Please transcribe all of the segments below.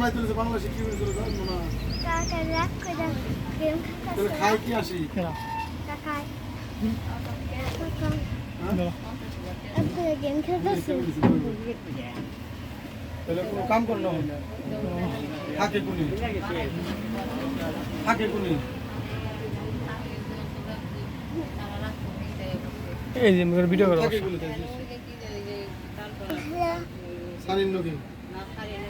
ভাই তুলেছে বাংলাদেশে কি হয়েছিল না? তাহলে খাই কি আসি কাম করে না থাকে কোনি? থাকে কোনি? এই যে ভিডিও করো সানিন নকি কাম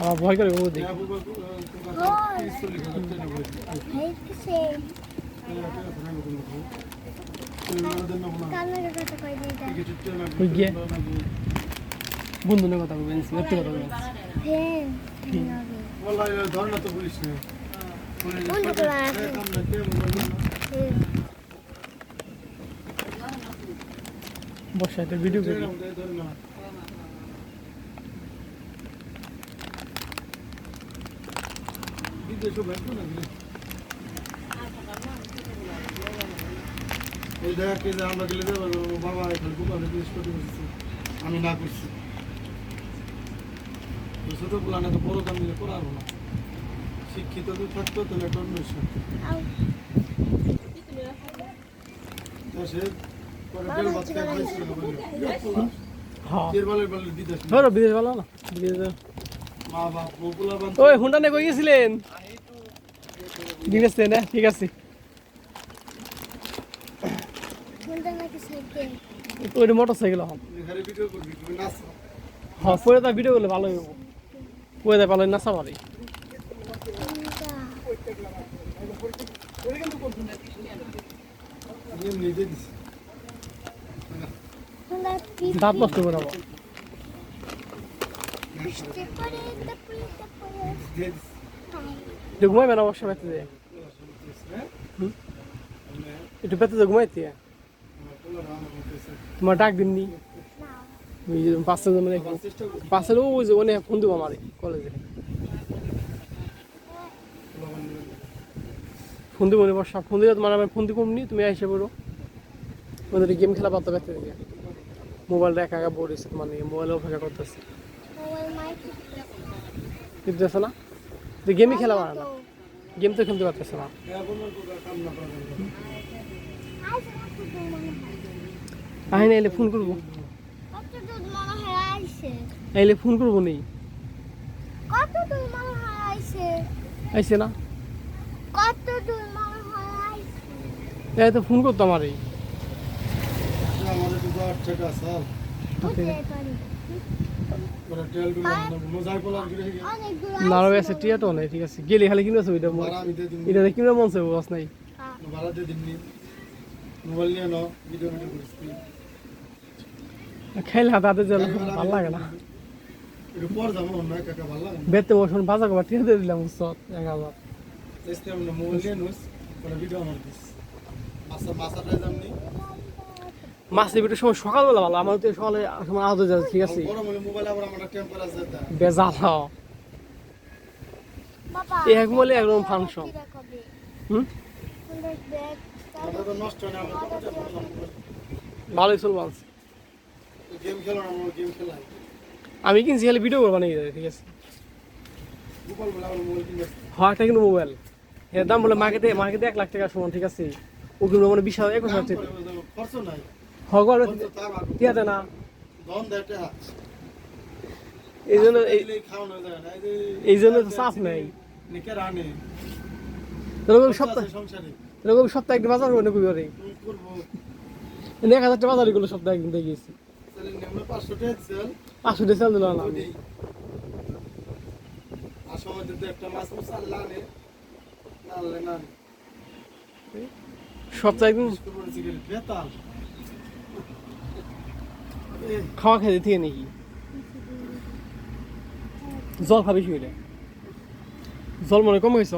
আমার ভয় করে, ও দেখ কান্নার কথা বলবেন ব্যক্তি কথা বলবেন ধর্ণা তো বলিস না। বর্ষায় ভিডিও করি এই দেখা কে যে আমরা গেলে বাবা এখানে দোকানে জিনিস করতে বসেছি আমি না করছি। তো ছোট তো বড় দিলে করাবো না। শিক্ষিত যদি থাকতো তাহলে একটা অন্য তো বিদেশ বিদেশ ভালো না বিদেশ ওই হুন্ডা নিয়ে কই গেছিলেন বিদেশ না, ঠিক আছে। ওইটা মোটর সাইকেল হন হ্যাঁ পরে তার ভিডিও করলে ভালো হইব। পরে তার ভালো নাচা পারে দাঁত নষ্ট করে আবার তারপরে তারপরে দিয়ে দিছি একটু ঘুমাইবে না অবশ্য বেঁচে যায় একটু বেঁচে যায় ঘুমাইতে? তোমার ডাক দিননি? পাঁচটা মানে পাঁচের ওই যে ওনে ফোন দিব আমারে কলেজে। ফোন দিব বর্ষা। ফোন দিলে তোমার আমি ফোন দিব নি তুমি আইসে পড়ো। ওদের গেম খেলা পাতো ব্যস্ত থেকে মোবাইলটা একা একা পড়েছে তোমার নিয়ে মোবাইলে অপেক্ষা করতেছে। কিন্তু না? তো গেমই খেলা পারে না গেম তো খেলতে পারতেছে না। না এলে ফোন করব। এলে ফোন করব নেই। আইসে না। এই তো ফোন করতো আমারে। আমাদের তো নাড়ো আছে টিয়াটো নেই ঠিক আছে। গেলে খালি কিনে দিন এটা কিনে মন চাইব বাস নাই? করিস খাইলে হাতে জল ভালো লাগে না। বেতে বসুন বাজার কবার টিয়া দিয়ে দিলাম উৎসব এক হাজার মোবাইল নিয়ে নুস ভিডিও আমার দিস মাসা মাসাটাই যামনি মাছের ভিতরে সময় সকালবেলা ভালো আমার তো সকালে সময় আহত যায় ঠিক আছে? বেজাল এই এক বলে একদম ফাংশন হুম? ভালোই চলবো আনছি। গেম খেলো না আমরা গেম খেলাই। আমি কিনছি খালি ভিডিও করবা নাকি ঠিক আছে? হ্যাঁ একটা কিন্তু মোবাইল এর দাম বলে মার্কেটে মার্কেটে এক লাখ টাকা সমান ঠিক আছে? ও কিন্তু মানে বিশ হাজার একুশ হাজার টাকা খরচ নাই। হগর খরচ তা না। এই জন্য এই জন্য তো চাপ নেই। এরকম সপ্তাহ এরকম সপ্তাহে একদিন বাজার করবে। করে এক হাজার টাকা বাজার করল সপ্তাহে একদিন দিয়ে গেছি পাঁচশো টাকা চাল দিল না সময় যদি একটা মাছ মাছ আল্লাহ আনে না আনলে না আনে। সপ্তাহে একদিন বিস্কুট বলে সিগারেট বেতাল এ, খাওয়া খেতে থেকে নাকি? জল খাবে কি জল মনে কম হয়েছে